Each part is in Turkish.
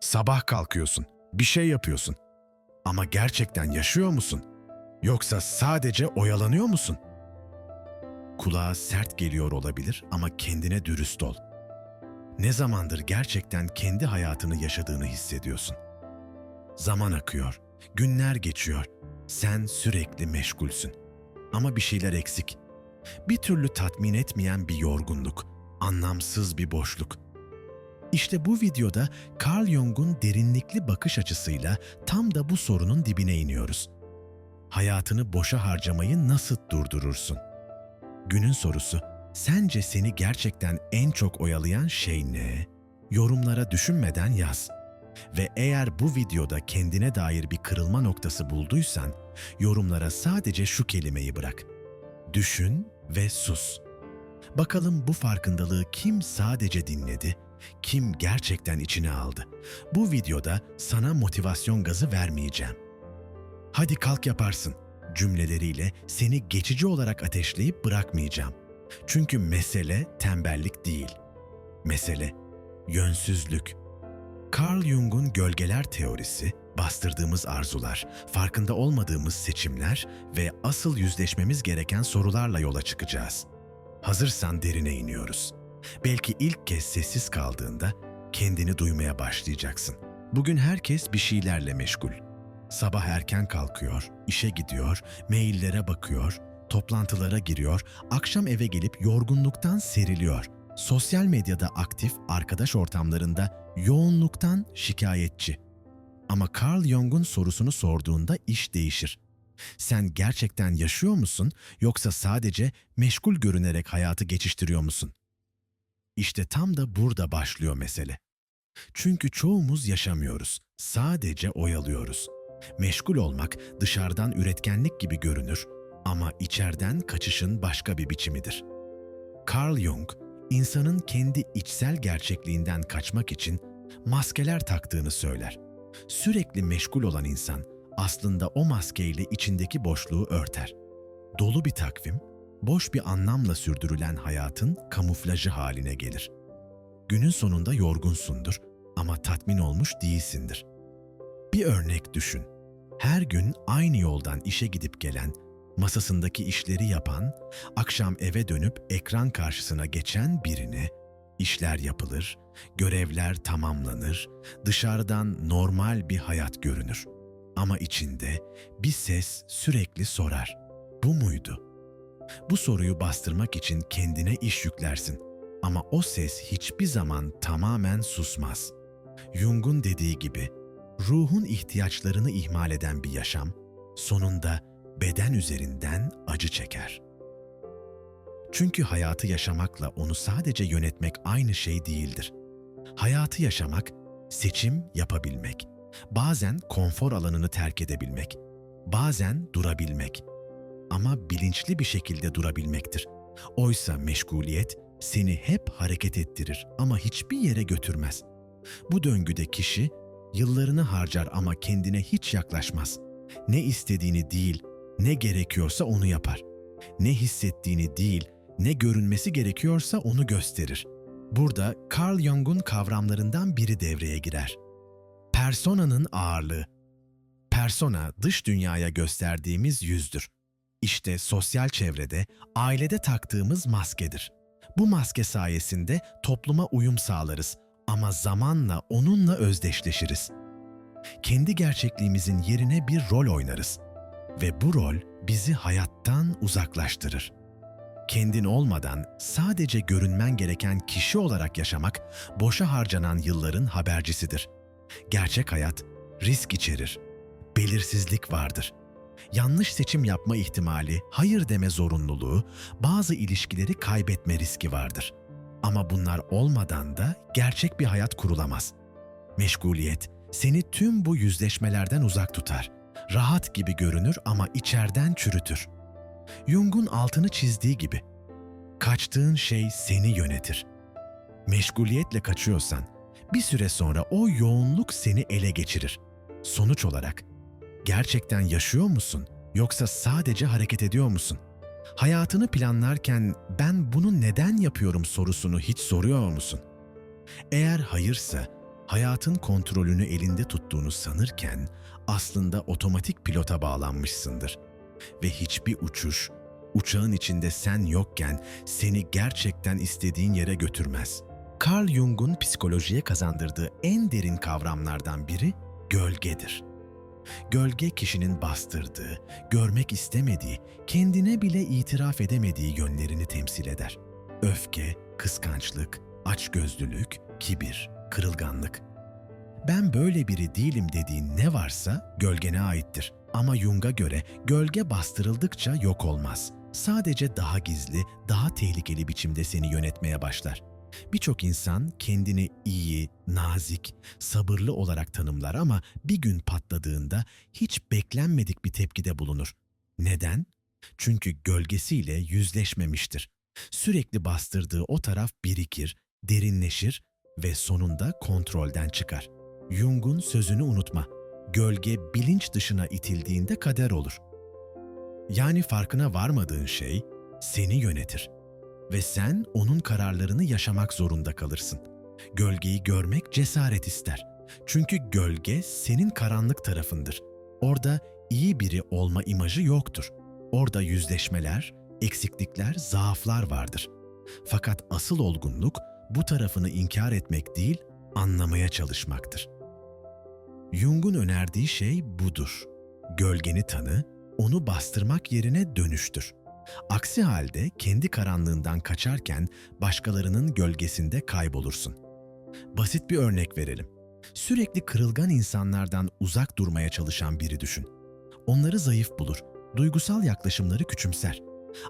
Sabah kalkıyorsun, bir şey yapıyorsun. Ama gerçekten yaşıyor musun? Yoksa sadece oyalanıyor musun? Kulağa sert geliyor olabilir ama kendine dürüst ol. Ne zamandır gerçekten kendi hayatını yaşadığını hissediyorsun? Zaman akıyor, günler geçiyor. Sen sürekli meşgulsün. Ama bir şeyler eksik. Bir türlü tatmin etmeyen bir yorgunluk, anlamsız bir boşluk. İşte bu videoda Carl Jung'un derinlikli bakış açısıyla tam da bu sorunun dibine iniyoruz. Hayatını boşa harcamayı nasıl durdurursun? Günün sorusu, sence seni gerçekten en çok oyalayan şey ne? Yorumlara düşünmeden yaz. Ve eğer bu videoda kendine dair bir kırılma noktası bulduysan, yorumlara sadece şu kelimeyi bırak. Düşün ve sus. Bakalım bu farkındalığı kim sadece dinledi, kim gerçekten içine aldı. Bu videoda sana motivasyon gazı vermeyeceğim. Hadi kalk yaparsın cümleleriyle seni geçici olarak ateşleyip bırakmayacağım. Çünkü mesele tembellik değil. Mesele yönsüzlük. Carl Jung'un gölgeler teorisi, bastırdığımız arzular, farkında olmadığımız seçimler ve asıl yüzleşmemiz gereken sorularla yola çıkacağız. Hazırsan derine iniyoruz. Belki ilk kez sessiz kaldığında kendini duymaya başlayacaksın. Bugün herkes bir şeylerle meşgul. Sabah erken kalkıyor, işe gidiyor, maillere bakıyor, toplantılara giriyor, akşam eve gelip yorgunluktan seriliyor. Sosyal medyada aktif, arkadaş ortamlarında yoğunluktan şikayetçi. Ama Carl Jung'un sorusunu sorduğunda iş değişir. Sen gerçekten yaşıyor musun yoksa sadece meşgul görünerek hayatı geçiştiriyor musun? İşte tam da burada başlıyor mesele. Çünkü çoğumuz yaşamıyoruz, sadece oyalıyoruz. Meşgul olmak dışarıdan üretkenlik gibi görünür ama içeriden kaçışın başka bir biçimidir. Carl Jung, insanın kendi içsel gerçekliğinden kaçmak için maskeler taktığını söyler. Sürekli meşgul olan insan aslında o maskeyle içindeki boşluğu örter. Dolu bir takvim, boş bir anlamla sürdürülen hayatın kamuflajı haline gelir. Günün sonunda yorgunsundur ama tatmin olmuş değilsindir. Bir örnek düşün. Her gün aynı yoldan işe gidip gelen, masasındaki işleri yapan, akşam eve dönüp ekran karşısına geçen birini, işler yapılır, görevler tamamlanır, dışarıdan normal bir hayat görünür. Ama içinde bir ses sürekli sorar. Bu muydu? Bu soruyu bastırmak için kendine iş yüklersin. Ama o ses hiçbir zaman tamamen susmaz. Jung'un dediği gibi, ruhun ihtiyaçlarını ihmal eden bir yaşam, sonunda beden üzerinden acı çeker. Çünkü hayatı yaşamakla onu sadece yönetmek aynı şey değildir. Hayatı yaşamak, seçim yapabilmek, bazen konfor alanını terk edebilmek, bazen durabilmek ama bilinçli bir şekilde durabilmektir. Oysa meşguliyet seni hep hareket ettirir ama hiçbir yere götürmez. Bu döngüde kişi yıllarını harcar ama kendine hiç yaklaşmaz. Ne istediğini değil, ne gerekiyorsa onu yapar. Ne hissettiğini değil, ne görünmesi gerekiyorsa onu gösterir. Burada Carl Jung'un kavramlarından biri devreye girer. Personanın ağırlığı. Persona dış dünyaya gösterdiğimiz yüzdür. İşte sosyal çevrede, ailede taktığımız maskedir. Bu maske sayesinde topluma uyum sağlarız ama zamanla onunla özdeşleşiriz. Kendi gerçekliğimizin yerine bir rol oynarız ve bu rol bizi hayattan uzaklaştırır. Kendin olmadan sadece görünmen gereken kişi olarak yaşamak boşa harcanan yılların habercisidir. Gerçek hayat risk içerir. Belirsizlik vardır. Yanlış seçim yapma ihtimali, hayır deme zorunluluğu, bazı ilişkileri kaybetme riski vardır. Ama bunlar olmadan da gerçek bir hayat kurulamaz. Meşguliyet seni tüm bu yüzleşmelerden uzak tutar. Rahat gibi görünür ama içerden çürütür. Jung'un altını çizdiği gibi, kaçtığın şey seni yönetir. Meşguliyetle kaçıyorsan, bir süre sonra o yoğunluk seni ele geçirir. Sonuç olarak, gerçekten yaşıyor musun yoksa sadece hareket ediyor musun? Hayatını planlarken ben bunu neden yapıyorum sorusunu hiç soruyor musun? Eğer hayırsa, hayatın kontrolünü elinde tuttuğunu sanırken aslında otomatik pilota bağlanmışsındır. Ve hiçbir uçuş, uçağın içinde sen yokken seni gerçekten istediğin yere götürmez. Carl Jung'un psikolojiye kazandırdığı en derin kavramlardan biri gölgedir. Gölge kişinin bastırdığı, görmek istemediği, kendine bile itiraf edemediği yönlerini temsil eder. Öfke, kıskançlık, açgözlülük, kibir, kırılganlık. Ben böyle biri değilim dediğin ne varsa gölgene aittir. Ama Jung'a göre gölge bastırıldıkça yok olmaz. Sadece daha gizli, daha tehlikeli biçimde seni yönetmeye başlar. Birçok insan kendini iyi, nazik, sabırlı olarak tanımlar ama bir gün patladığında hiç beklenmedik bir tepkide bulunur. Neden? Çünkü gölgesiyle yüzleşmemiştir. Sürekli bastırdığı o taraf birikir, derinleşir ve sonunda kontrolden çıkar. Jung'un sözünü unutma. Gölge bilinç dışına itildiğinde kader olur. Yani farkına varmadığın şey seni yönetir ve sen onun kararlarını yaşamak zorunda kalırsın. Gölgeyi görmek cesaret ister. Çünkü gölge senin karanlık tarafındır. Orada iyi biri olma imajı yoktur. Orada yüzleşmeler, eksiklikler, zaaflar vardır. Fakat asıl olgunluk bu tarafını inkar etmek değil, anlamaya çalışmaktır. Jung'un önerdiği şey budur. Gölgeni tanı, onu bastırmak yerine dönüştür. Aksi halde kendi karanlığından kaçarken başkalarının gölgesinde kaybolursun. Basit bir örnek verelim. Sürekli kırılgan insanlardan uzak durmaya çalışan biri düşün. Onları zayıf bulur, duygusal yaklaşımları küçümser.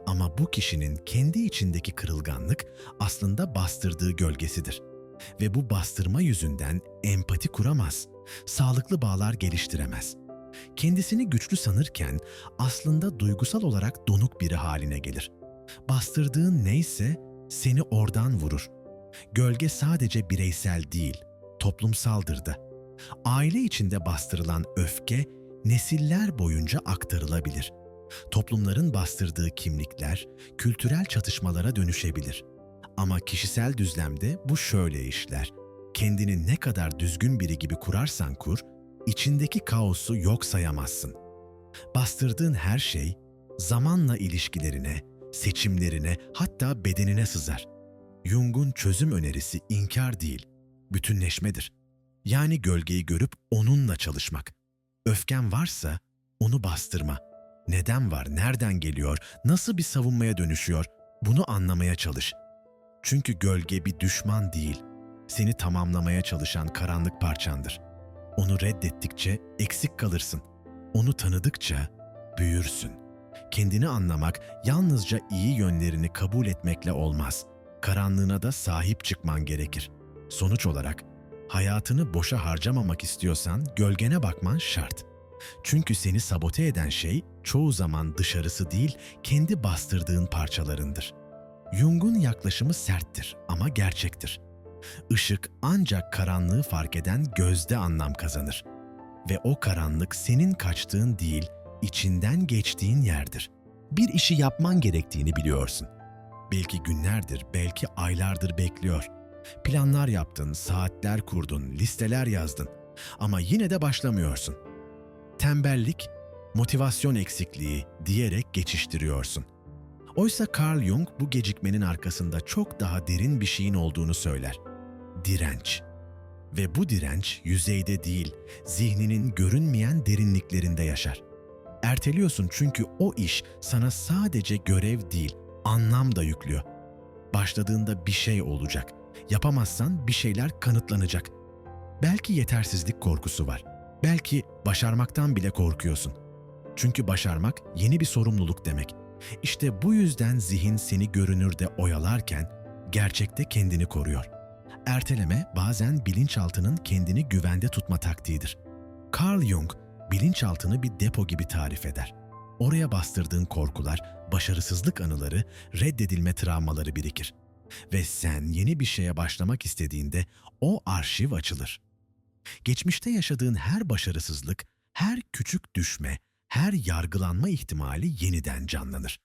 Ama bu kişinin kendi içindeki kırılganlık aslında bastırdığı gölgesidir. Ve bu bastırma yüzünden empati kuramaz, sağlıklı bağlar geliştiremez. Kendisini güçlü sanırken aslında duygusal olarak donuk biri haline gelir. Bastırdığın neyse seni oradan vurur. Gölge sadece bireysel değil, toplumsaldır da. Aile içinde bastırılan öfke nesiller boyunca aktarılabilir. Toplumların bastırdığı kimlikler kültürel çatışmalara dönüşebilir. Ama kişisel düzlemde bu şöyle işler. Kendini ne kadar düzgün biri gibi kurarsan kur, içindeki kaosu yok sayamazsın. Bastırdığın her şey zamanla ilişkilerine, seçimlerine hatta bedenine sızar. Jung'un çözüm önerisi inkar değil, bütünleşmedir. Yani gölgeyi görüp onunla çalışmak. Öfken varsa onu bastırma. Neden var, nereden geliyor, nasıl bir savunmaya dönüşüyor bunu anlamaya çalış. Çünkü gölge bir düşman değil, seni tamamlamaya çalışan karanlık parçandır.'' Onu reddettikçe eksik kalırsın. Onu tanıdıkça büyürsün. Kendini anlamak yalnızca iyi yönlerini kabul etmekle olmaz. Karanlığına da sahip çıkman gerekir. Sonuç olarak hayatını boşa harcamamak istiyorsan gölgene bakman şart. Çünkü seni sabote eden şey çoğu zaman dışarısı değil, kendi bastırdığın parçalarındır. Jung'un yaklaşımı serttir ama gerçektir. Işık ancak karanlığı fark eden gözde anlam kazanır. Ve o karanlık senin kaçtığın değil, içinden geçtiğin yerdir. Bir işi yapman gerektiğini biliyorsun. Belki günlerdir, belki aylardır bekliyor. Planlar yaptın, saatler kurdun, listeler yazdın. Ama yine de başlamıyorsun. Tembellik, motivasyon eksikliği diyerek geçiştiriyorsun. Oysa Carl Jung bu gecikmenin arkasında çok daha derin bir şeyin olduğunu söyler direnç. Ve bu direnç yüzeyde değil, zihninin görünmeyen derinliklerinde yaşar. Erteliyorsun çünkü o iş sana sadece görev değil, anlam da yüklüyor. Başladığında bir şey olacak. Yapamazsan bir şeyler kanıtlanacak. Belki yetersizlik korkusu var. Belki başarmaktan bile korkuyorsun. Çünkü başarmak yeni bir sorumluluk demek. İşte bu yüzden zihin seni görünürde oyalarken gerçekte kendini koruyor.'' Erteleme bazen bilinçaltının kendini güvende tutma taktiğidir. Carl Jung, bilinçaltını bir depo gibi tarif eder. Oraya bastırdığın korkular, başarısızlık anıları, reddedilme travmaları birikir. Ve sen yeni bir şeye başlamak istediğinde o arşiv açılır. Geçmişte yaşadığın her başarısızlık, her küçük düşme, her yargılanma ihtimali yeniden canlanır.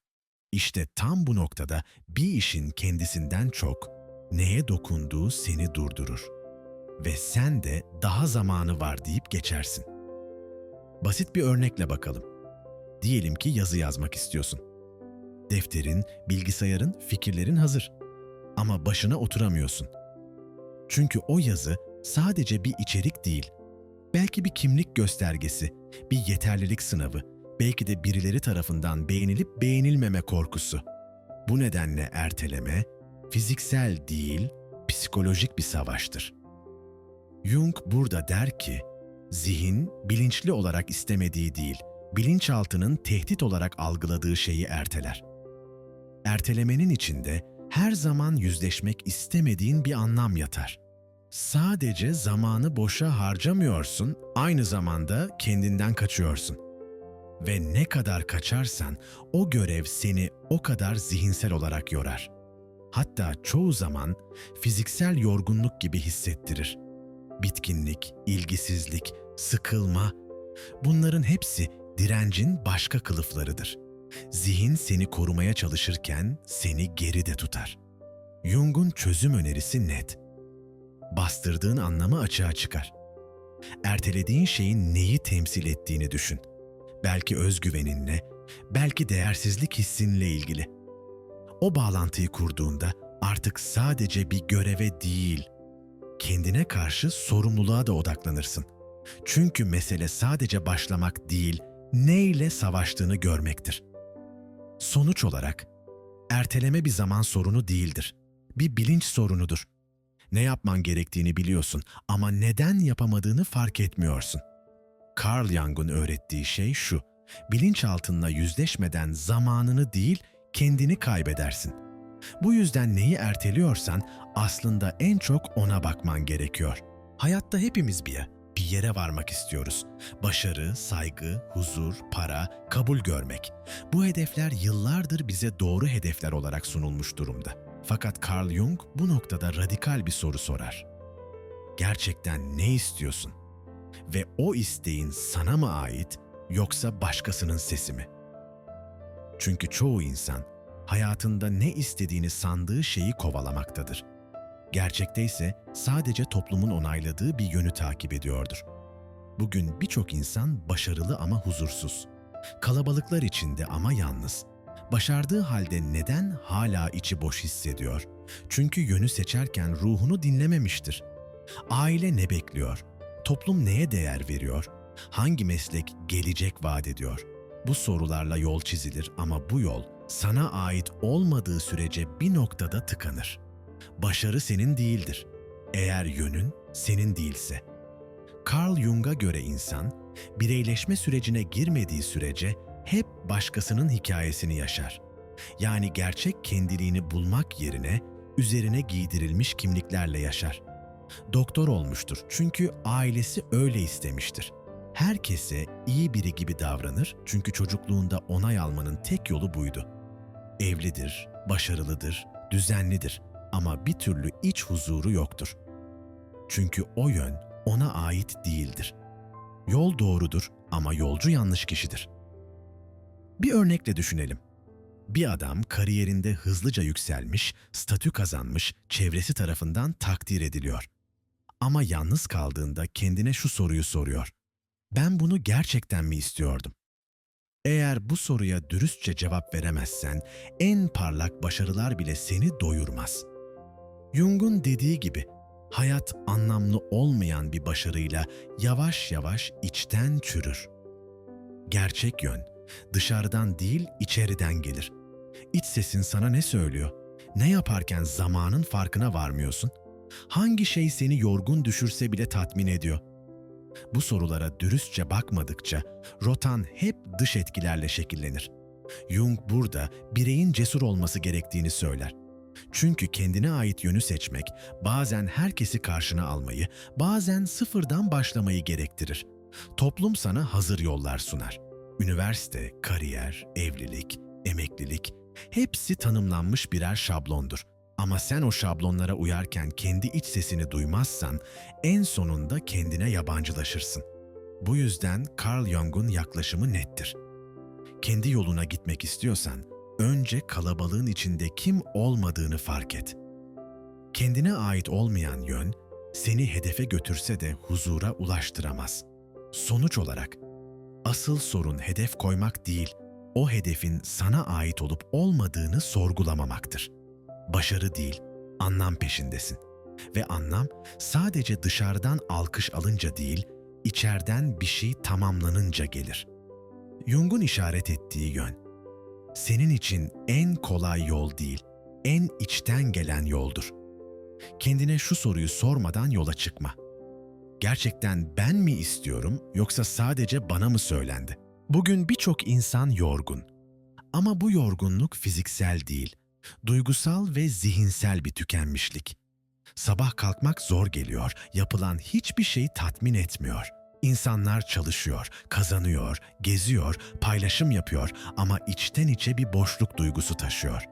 İşte tam bu noktada bir işin kendisinden çok neye dokunduğu seni durdurur. ve sen de daha zamanı var deyip geçersin. Basit bir örnekle bakalım. Diyelim ki yazı yazmak istiyorsun. Defterin, bilgisayarın, fikirlerin hazır. Ama başına oturamıyorsun. Çünkü o yazı sadece bir içerik değil. Belki bir kimlik göstergesi, bir yeterlilik sınavı, belki de birileri tarafından beğenilip beğenilmeme korkusu. Bu nedenle erteleme fiziksel değil, psikolojik bir savaştır. Jung burada der ki, zihin bilinçli olarak istemediği değil, bilinçaltının tehdit olarak algıladığı şeyi erteler. Ertelemenin içinde her zaman yüzleşmek istemediğin bir anlam yatar. Sadece zamanı boşa harcamıyorsun, aynı zamanda kendinden kaçıyorsun. Ve ne kadar kaçarsan o görev seni o kadar zihinsel olarak yorar. Hatta çoğu zaman fiziksel yorgunluk gibi hissettirir. Bitkinlik, ilgisizlik, sıkılma bunların hepsi direncin başka kılıflarıdır. Zihin seni korumaya çalışırken seni geride tutar. Jung'un çözüm önerisi net. Bastırdığın anlamı açığa çıkar. Ertelediğin şeyin neyi temsil ettiğini düşün. Belki özgüveninle, belki değersizlik hissinle ilgili. O bağlantıyı kurduğunda artık sadece bir göreve değil, kendine karşı sorumluluğa da odaklanırsın. Çünkü mesele sadece başlamak değil, neyle savaştığını görmektir. Sonuç olarak, erteleme bir zaman sorunu değildir. Bir bilinç sorunudur. Ne yapman gerektiğini biliyorsun ama neden yapamadığını fark etmiyorsun. Carl Jung'un öğrettiği şey şu, bilinçaltınla yüzleşmeden zamanını değil, kendini kaybedersin. Bu yüzden neyi erteliyorsan aslında en çok ona bakman gerekiyor. Hayatta hepimiz bir bir yere varmak istiyoruz. Başarı, saygı, huzur, para, kabul görmek. Bu hedefler yıllardır bize doğru hedefler olarak sunulmuş durumda. Fakat Carl Jung bu noktada radikal bir soru sorar. Gerçekten ne istiyorsun? Ve o isteğin sana mı ait yoksa başkasının sesi mi? Çünkü çoğu insan hayatında ne istediğini sandığı şeyi kovalamaktadır. Gerçekte ise sadece toplumun onayladığı bir yönü takip ediyordur. Bugün birçok insan başarılı ama huzursuz. Kalabalıklar içinde ama yalnız. Başardığı halde neden hala içi boş hissediyor? Çünkü yönü seçerken ruhunu dinlememiştir. Aile ne bekliyor? Toplum neye değer veriyor? Hangi meslek gelecek vaat ediyor? Bu sorularla yol çizilir ama bu yol sana ait olmadığı sürece bir noktada tıkanır. Başarı senin değildir. Eğer yönün senin değilse. Carl Jung'a göre insan, bireyleşme sürecine girmediği sürece hep başkasının hikayesini yaşar. Yani gerçek kendiliğini bulmak yerine üzerine giydirilmiş kimliklerle yaşar. Doktor olmuştur çünkü ailesi öyle istemiştir. Herkese iyi biri gibi davranır çünkü çocukluğunda onay almanın tek yolu buydu. Evlidir, başarılıdır, düzenlidir ama bir türlü iç huzuru yoktur. Çünkü o yön ona ait değildir. Yol doğrudur ama yolcu yanlış kişidir. Bir örnekle düşünelim. Bir adam kariyerinde hızlıca yükselmiş, statü kazanmış, çevresi tarafından takdir ediliyor. Ama yalnız kaldığında kendine şu soruyu soruyor. Ben bunu gerçekten mi istiyordum? Eğer bu soruya dürüstçe cevap veremezsen, en parlak başarılar bile seni doyurmaz. Jung'un dediği gibi, hayat anlamlı olmayan bir başarıyla yavaş yavaş içten çürür. Gerçek yön, dışarıdan değil içeriden gelir. İç sesin sana ne söylüyor? Ne yaparken zamanın farkına varmıyorsun? Hangi şey seni yorgun düşürse bile tatmin ediyor? Bu sorulara dürüstçe bakmadıkça rotan hep dış etkilerle şekillenir. Jung burada bireyin cesur olması gerektiğini söyler. Çünkü kendine ait yönü seçmek bazen herkesi karşına almayı, bazen sıfırdan başlamayı gerektirir. Toplum sana hazır yollar sunar. Üniversite, kariyer, evlilik, emeklilik hepsi tanımlanmış birer şablondur. Ama sen o şablonlara uyarken kendi iç sesini duymazsan en sonunda kendine yabancılaşırsın. Bu yüzden Carl Jung'un yaklaşımı nettir. Kendi yoluna gitmek istiyorsan önce kalabalığın içinde kim olmadığını fark et. Kendine ait olmayan yön seni hedefe götürse de huzura ulaştıramaz. Sonuç olarak asıl sorun hedef koymak değil, o hedefin sana ait olup olmadığını sorgulamamaktır. Başarı değil, anlam peşindesin. Ve anlam sadece dışarıdan alkış alınca değil, içeriden bir şey tamamlanınca gelir. Jung'un işaret ettiği yön, senin için en kolay yol değil, en içten gelen yoldur. Kendine şu soruyu sormadan yola çıkma. Gerçekten ben mi istiyorum yoksa sadece bana mı söylendi? Bugün birçok insan yorgun. Ama bu yorgunluk fiziksel değil, duygusal ve zihinsel bir tükenmişlik. Sabah kalkmak zor geliyor, yapılan hiçbir şey tatmin etmiyor. İnsanlar çalışıyor, kazanıyor, geziyor, paylaşım yapıyor ama içten içe bir boşluk duygusu taşıyor.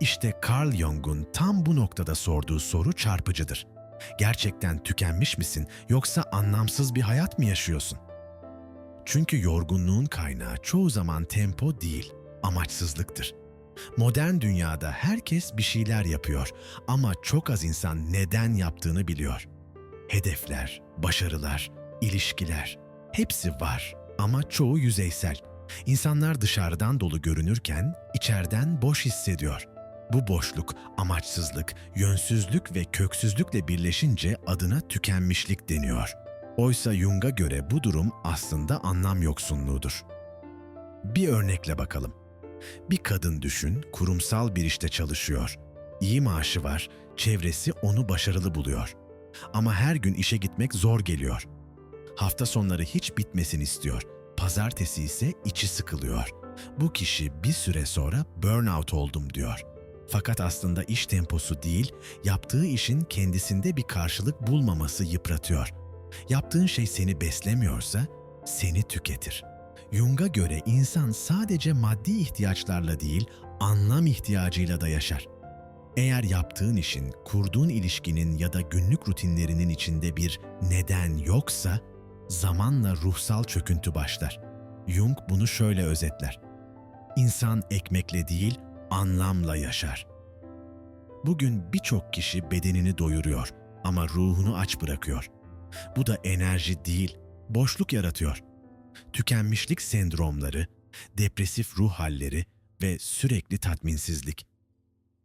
İşte Carl Jung'un tam bu noktada sorduğu soru çarpıcıdır. Gerçekten tükenmiş misin yoksa anlamsız bir hayat mı yaşıyorsun? Çünkü yorgunluğun kaynağı çoğu zaman tempo değil, amaçsızlıktır. Modern dünyada herkes bir şeyler yapıyor ama çok az insan neden yaptığını biliyor. Hedefler, başarılar, ilişkiler hepsi var ama çoğu yüzeysel. İnsanlar dışarıdan dolu görünürken içeriden boş hissediyor. Bu boşluk, amaçsızlık, yönsüzlük ve köksüzlükle birleşince adına tükenmişlik deniyor. Oysa Jung'a göre bu durum aslında anlam yoksunluğudur. Bir örnekle bakalım. Bir kadın düşün, kurumsal bir işte çalışıyor. İyi maaşı var, çevresi onu başarılı buluyor. Ama her gün işe gitmek zor geliyor. Hafta sonları hiç bitmesin istiyor. Pazartesi ise içi sıkılıyor. Bu kişi bir süre sonra burnout oldum diyor. Fakat aslında iş temposu değil, yaptığı işin kendisinde bir karşılık bulmaması yıpratıyor. Yaptığın şey seni beslemiyorsa seni tüketir. Jung'a göre insan sadece maddi ihtiyaçlarla değil, anlam ihtiyacıyla da yaşar. Eğer yaptığın işin, kurduğun ilişkinin ya da günlük rutinlerinin içinde bir neden yoksa, zamanla ruhsal çöküntü başlar. Jung bunu şöyle özetler. İnsan ekmekle değil, anlamla yaşar. Bugün birçok kişi bedenini doyuruyor ama ruhunu aç bırakıyor. Bu da enerji değil, boşluk yaratıyor. Tükenmişlik sendromları, depresif ruh halleri ve sürekli tatminsizlik.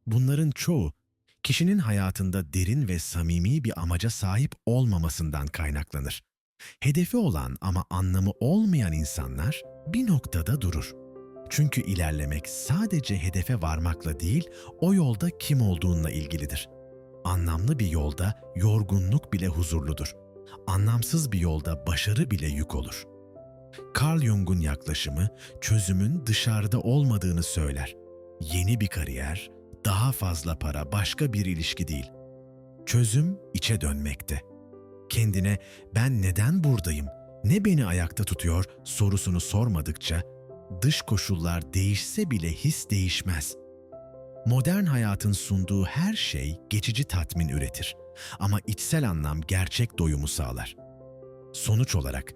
Bunların çoğu kişinin hayatında derin ve samimi bir amaca sahip olmamasından kaynaklanır. Hedefi olan ama anlamı olmayan insanlar bir noktada durur. Çünkü ilerlemek sadece hedefe varmakla değil, o yolda kim olduğunla ilgilidir. Anlamlı bir yolda yorgunluk bile huzurludur. Anlamsız bir yolda başarı bile yük olur. Carl Jung'un yaklaşımı çözümün dışarıda olmadığını söyler. Yeni bir kariyer, daha fazla para, başka bir ilişki değil. Çözüm içe dönmekte. Kendine ben neden buradayım, ne beni ayakta tutuyor sorusunu sormadıkça dış koşullar değişse bile his değişmez. Modern hayatın sunduğu her şey geçici tatmin üretir ama içsel anlam gerçek doyumu sağlar. Sonuç olarak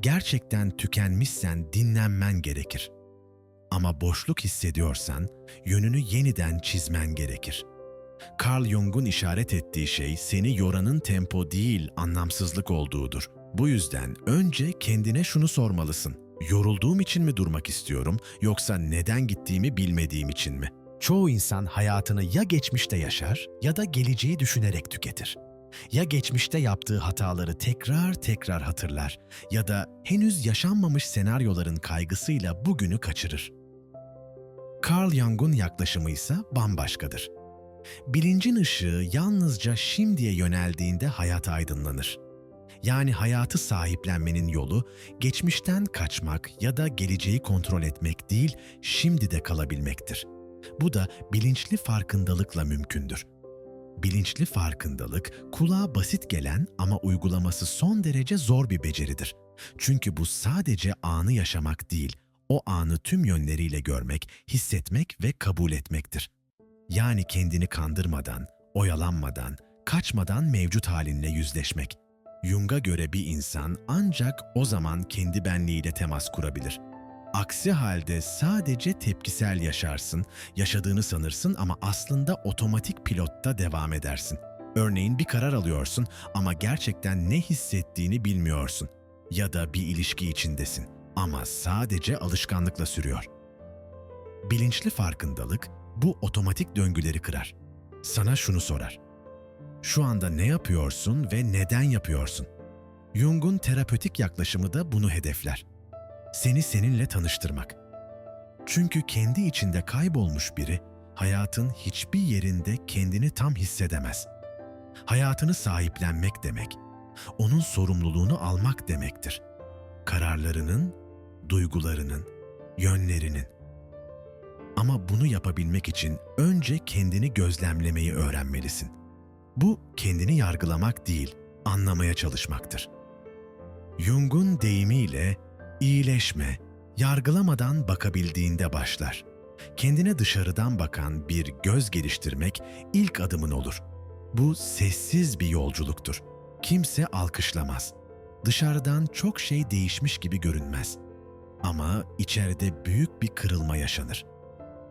gerçekten tükenmişsen dinlenmen gerekir. Ama boşluk hissediyorsan yönünü yeniden çizmen gerekir. Carl Jung'un işaret ettiği şey seni yoranın tempo değil anlamsızlık olduğudur. Bu yüzden önce kendine şunu sormalısın. Yorulduğum için mi durmak istiyorum yoksa neden gittiğimi bilmediğim için mi? Çoğu insan hayatını ya geçmişte yaşar ya da geleceği düşünerek tüketir. Ya geçmişte yaptığı hataları tekrar tekrar hatırlar ya da henüz yaşanmamış senaryoların kaygısıyla bugünü kaçırır. Carl Jung'un yaklaşımı ise bambaşkadır. Bilincin ışığı yalnızca şimdiye yöneldiğinde hayat aydınlanır. Yani hayatı sahiplenmenin yolu geçmişten kaçmak ya da geleceği kontrol etmek değil, şimdi de kalabilmektir. Bu da bilinçli farkındalıkla mümkündür. Bilinçli farkındalık kulağa basit gelen ama uygulaması son derece zor bir beceridir. Çünkü bu sadece anı yaşamak değil, o anı tüm yönleriyle görmek, hissetmek ve kabul etmektir. Yani kendini kandırmadan, oyalanmadan, kaçmadan mevcut halinle yüzleşmek. Jung'a göre bir insan ancak o zaman kendi benliğiyle temas kurabilir. Aksi halde sadece tepkisel yaşarsın, yaşadığını sanırsın ama aslında otomatik pilotta devam edersin. Örneğin bir karar alıyorsun ama gerçekten ne hissettiğini bilmiyorsun. Ya da bir ilişki içindesin ama sadece alışkanlıkla sürüyor. Bilinçli farkındalık bu otomatik döngüleri kırar. Sana şunu sorar. Şu anda ne yapıyorsun ve neden yapıyorsun? Jung'un terapötik yaklaşımı da bunu hedefler. Seni seninle tanıştırmak. Çünkü kendi içinde kaybolmuş biri hayatın hiçbir yerinde kendini tam hissedemez. Hayatını sahiplenmek demek, onun sorumluluğunu almak demektir. Kararlarının, duygularının, yönlerinin. Ama bunu yapabilmek için önce kendini gözlemlemeyi öğrenmelisin. Bu kendini yargılamak değil, anlamaya çalışmaktır. Jung'un deyimiyle iyileşme, yargılamadan bakabildiğinde başlar. Kendine dışarıdan bakan bir göz geliştirmek ilk adımın olur. Bu sessiz bir yolculuktur. Kimse alkışlamaz. Dışarıdan çok şey değişmiş gibi görünmez. Ama içeride büyük bir kırılma yaşanır.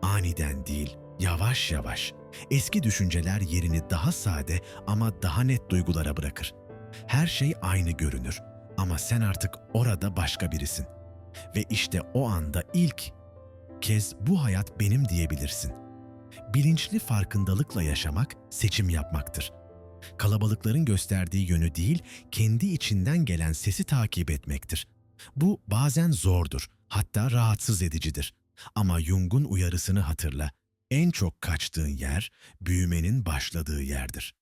Aniden değil, yavaş yavaş. Eski düşünceler yerini daha sade ama daha net duygulara bırakır. Her şey aynı görünür ama sen artık orada başka birisin. Ve işte o anda ilk kez bu hayat benim diyebilirsin. Bilinçli farkındalıkla yaşamak seçim yapmaktır. Kalabalıkların gösterdiği yönü değil, kendi içinden gelen sesi takip etmektir. Bu bazen zordur, hatta rahatsız edicidir. Ama Jung'un uyarısını hatırla. En çok kaçtığın yer büyümenin başladığı yerdir.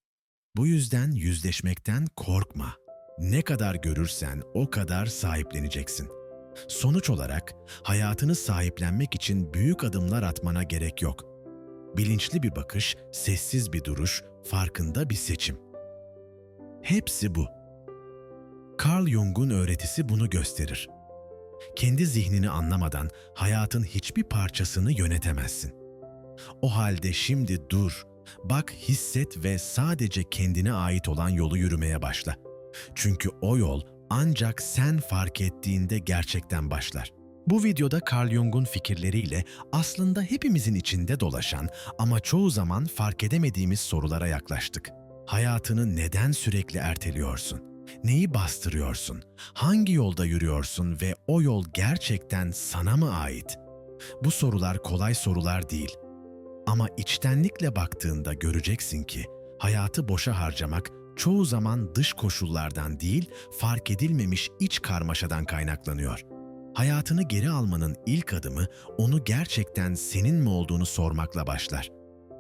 Bu yüzden yüzleşmekten korkma. Ne kadar görürsen o kadar sahipleneceksin. Sonuç olarak hayatını sahiplenmek için büyük adımlar atmana gerek yok. Bilinçli bir bakış, sessiz bir duruş, farkında bir seçim. Hepsi bu. Carl Jung'un öğretisi bunu gösterir. Kendi zihnini anlamadan hayatın hiçbir parçasını yönetemezsin. O halde şimdi dur, bak, hisset ve sadece kendine ait olan yolu yürümeye başla. Çünkü o yol ancak sen fark ettiğinde gerçekten başlar. Bu videoda Carl Jung'un fikirleriyle aslında hepimizin içinde dolaşan ama çoğu zaman fark edemediğimiz sorulara yaklaştık. Hayatını neden sürekli erteliyorsun? Neyi bastırıyorsun? Hangi yolda yürüyorsun ve o yol gerçekten sana mı ait? Bu sorular kolay sorular değil. Ama içtenlikle baktığında göreceksin ki hayatı boşa harcamak çoğu zaman dış koşullardan değil, fark edilmemiş iç karmaşadan kaynaklanıyor. Hayatını geri almanın ilk adımı onu gerçekten senin mi olduğunu sormakla başlar.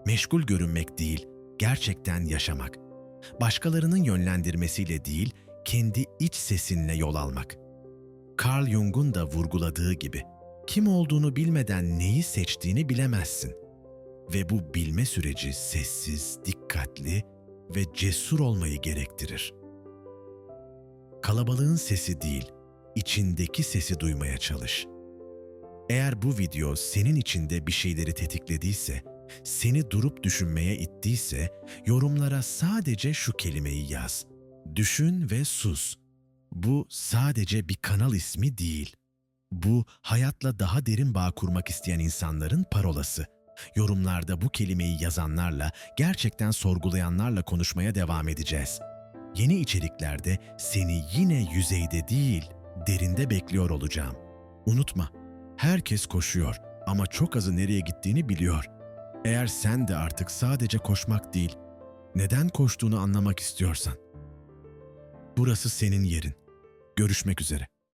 Meşgul görünmek değil, gerçekten yaşamak. Başkalarının yönlendirmesiyle değil, kendi iç sesinle yol almak. Carl Jung'un da vurguladığı gibi, kim olduğunu bilmeden neyi seçtiğini bilemezsin. Ve bu bilme süreci sessiz, dikkatli ve cesur olmayı gerektirir. Kalabalığın sesi değil, içindeki sesi duymaya çalış. Eğer bu video senin içinde bir şeyleri tetiklediyse, seni durup düşünmeye ittiyse, yorumlara sadece şu kelimeyi yaz. Düşün ve sus. Bu sadece bir kanal ismi değil. Bu hayatla daha derin bağ kurmak isteyen insanların parolası. Yorumlarda bu kelimeyi yazanlarla, gerçekten sorgulayanlarla konuşmaya devam edeceğiz. Yeni içeriklerde seni yine yüzeyde değil, derinde bekliyor olacağım. Unutma, herkes koşuyor ama çok azı nereye gittiğini biliyor. Eğer sen de artık sadece koşmak değil, neden koştuğunu anlamak istiyorsan. Burası senin yerin. Görüşmek üzere.